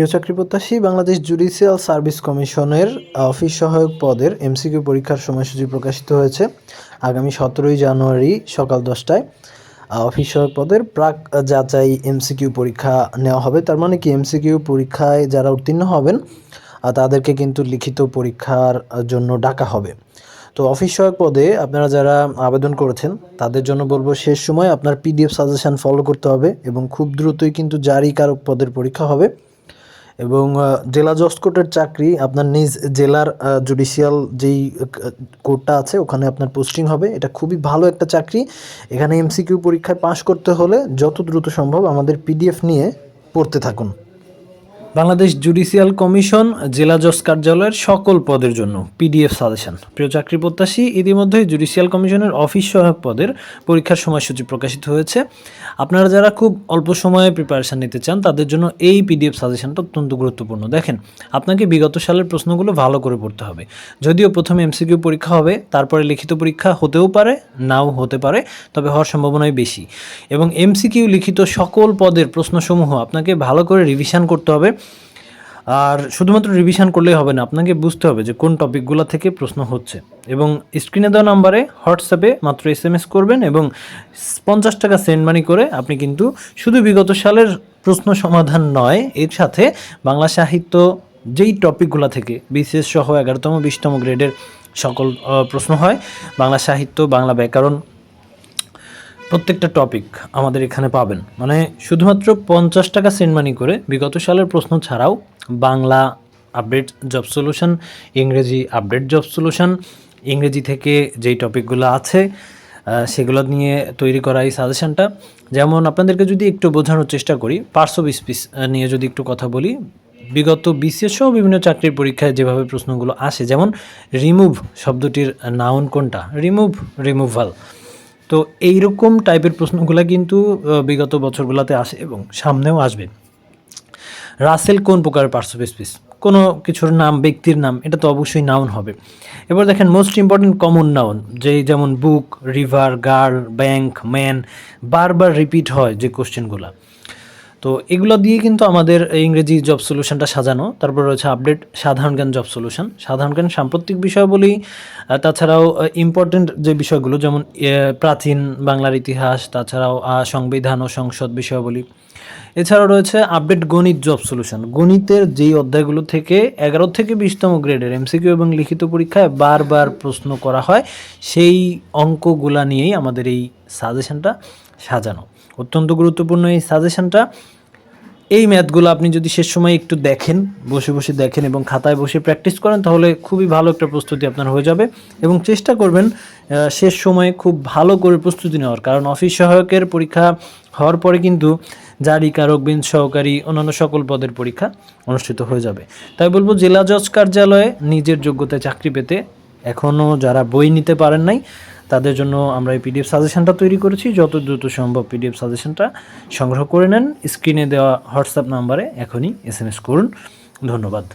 প্রিয় চাকরি প্রত্যাশী বাংলাদেশ জুডিশিয়াল সার্ভিস কমিশনের অফিস সহায়ক পদের এমসিকিউ পরীক্ষার সময়সূচি প্রকাশিত হয়েছে আগামী সতেরোই জানুয়ারি সকাল দশটায়। অফিস সহায়ক পদের প্রাক যাচাই এমসিকিউ পরীক্ষা নেওয়া হবে। তার মানে কি এমসিকিউ পরীক্ষায় যারা উত্তীর্ণ হবেন তাদেরকে কিন্তু লিখিত পরীক্ষার জন্য ডাকা হবে। তো অফিস সহায়ক পদে আপনারা যারা আবেদন করেছেন, তাদের জন্য বলব শেষ সময় আপনার পিডিএফ সাজেশন ফলো করতে হবে এবং খুব দ্রুতই কিন্তু জারি কারক পদের পরীক্ষা হবে। এবং জেলা জজ কোর্টের চাকরি আপনার নিজ জেলার জুডিশিয়াল যেই কোর্টটা আছে ওখানে আপনার পোস্টিং হবে। এটা খুবই ভালো একটা চাকরি। এখানে এমসিকিউ পরীক্ষায় পাশ করতে হলে যত দ্রুত সম্ভব আমাদের পিডিএফ নিয়ে পড়তে থাকুন। বাংলাদেশ জুডিশিয়াল কমিশন, জেলা জজ কার্যালয়ের সকল পদের জন্য পিডিএফ সাজেশন। প্রিয় চাকরি প্রত্যাশী, ইতিমধ্যেই জুডিশিয়াল কমিশনের অফিস সহায়ক পদের পরীক্ষার সময়সূচি প্রকাশিত হয়েছে। আপনারা যারা খুব অল্প সময়ে প্রিপারেশান নিতে চান, তাদের জন্য এই পিডিএফ সাজেশনটা অত্যন্ত গুরুত্বপূর্ণ। দেখেন, আপনাকে বিগত সালের প্রশ্নগুলো ভালো করে পড়তে হবে। যদিও প্রথমে এমসিকিউ পরীক্ষা হবে, তারপরে লিখিত পরীক্ষা হতেও পারে, নাও হতে পারে, তবে হওয়ার সম্ভাবনাই বেশি। এবং এমসিকিউ লিখিত সকল পদের প্রশ্নসমূহ আপনাকে ভালো করে রিভিশন করতে হবে। আর শুধুমাত্র রিভিশন করলেই হবে না, আপনাকে বুঝতে হবে যে কোন টপিকগুলো থেকে প্রশ্ন হচ্ছে। এবং স্ক্রিনে দেওয়া নাম্বারে হোয়াটসঅ্যাপে মাত্র এস এম এস করবেন এবং পঞ্চাশ টাকা সেন্ড মানি করে আপনি কিন্তু শুধু বিগত সালের প্রশ্ন সমাধান নয়, এর সাথে বাংলা সাহিত্য যেই টপিকগুলো থেকে বিসিএস সহ এগারোতম, বিশতম গ্রেডের সকল প্রশ্ন হয়, বাংলা সাহিত্য, বাংলা ব্যাকরণ, প্রত্যেকটা টপিক আমাদের এখানে পাবেন। মানে শুধুমাত্র পঞ্চাশ টাকা সেন্ড মানি করে বিগত সালের প্রশ্ন ছাড়াও বাংলা আপডেট জব সলিউশন ইংরেজি আপডেট জব সলিউশন ইংরেজি থেকে যেই টপিকগুলো আছে সেগুলো নিয়ে তৈরি করা এই সাজেশনটা যেমন আপনাদেরকে যদি একটু বোঝানোর চেষ্টা করি পার্টস অফ স্পিচ নিয়ে যদি একটু কথা বলি, বিগত বিসিএস সহ বিভিন্ন চাকরির পরীক্ষায় যেভাবে প্রশ্নগুলো আসে, যেমন রিমুভ শব্দটির নাউন কোনটা? রিমুভ রিমুভাল তো এইরকম টাইপের প্রশ্নগুলো কিন্তু বিগত বছরগুলোতে আসে এবং সামনেও আসবে। রাসেল কোন প্রকারের পার্টস অফ স্পিচ? কোনো কিছুর নাম, ব্যক্তির নাম, এটা তো অবশ্যই নাউন হবে। এবার দেখেন মোস্ট ইম্পর্টেন্ট কমন নাউন যে যেমন book river girl bank man বারবার রিপিট হয় যে কোশ্চেনগুলো তো এগুলো দিয়ে কিন্তু আমাদের ইংরেজি জব সলিউশনটা সাজানো। তারপর রয়েছে আপডেট সাধারণ জ্ঞান জব সলিউশন সাধারণ জ্ঞান সাম্প্রতিক বিষয়াবলী তাছাড়াও ইম্পর্টেন্ট যে বিষয়গুলো যেমন প্রাচীন বাংলার ইতিহাস, তাছাড়াও সংবিধান ও সংসদ বিষয়াবলী এছাড়াও রয়েছে আপডেট গণিত জব সলিউশন গণিতের যেই অধ্যায়গুলো থেকে এগারো থেকে বিশতম গ্রেডের এমসিকিউ এবং লিখিত পরীক্ষায় বারবার প্রশ্ন করা হয়, সেই অঙ্কগুলা নিয়েই আমাদের এই সাজেশনটা সাজানো। অত্যন্ত গুরুত্বপূর্ণ এই সাজেশনটা। এই ম্যাথগুলো আপনি যদি শেষ সময় একটু দেখেন, বসে বসে দেখেন এবং খাতায় বসে প্র্যাকটিস করেন, তাহলে খুবই ভালো একটা প্রস্তুতি আপনার হয়ে যাবে এবং চেষ্টা করবেন শেষ সময়ে খুব ভালো করে প্রস্তুতি নেওয়ার। কারণ অফিস সহায়কের পরীক্ষা হওয়ার পরে কিন্তু জারি, কারক বিন সহকারী, অন্যান্য সকল পদের পরীক্ষা অনুষ্ঠিত হয়ে যাবে। তাই বলব, জেলা জজ কার্যালয়ে নিজের যোগ্যতায় চাকরি পেতে এখনও যারা বই নিতে পারেন নাই তাদের জন্য আমরা এই পিডিএফ সাজেশনটা তৈরি করেছি। যত দ্রুত সম্ভব পিডিএফ সাজেশনটা সংগ্রহ করে নেন। স্ক্রিনে দেওয়া হোয়াটসঅ্যাপ নাম্বারে এখনই এস করুন। ধন্যবাদ।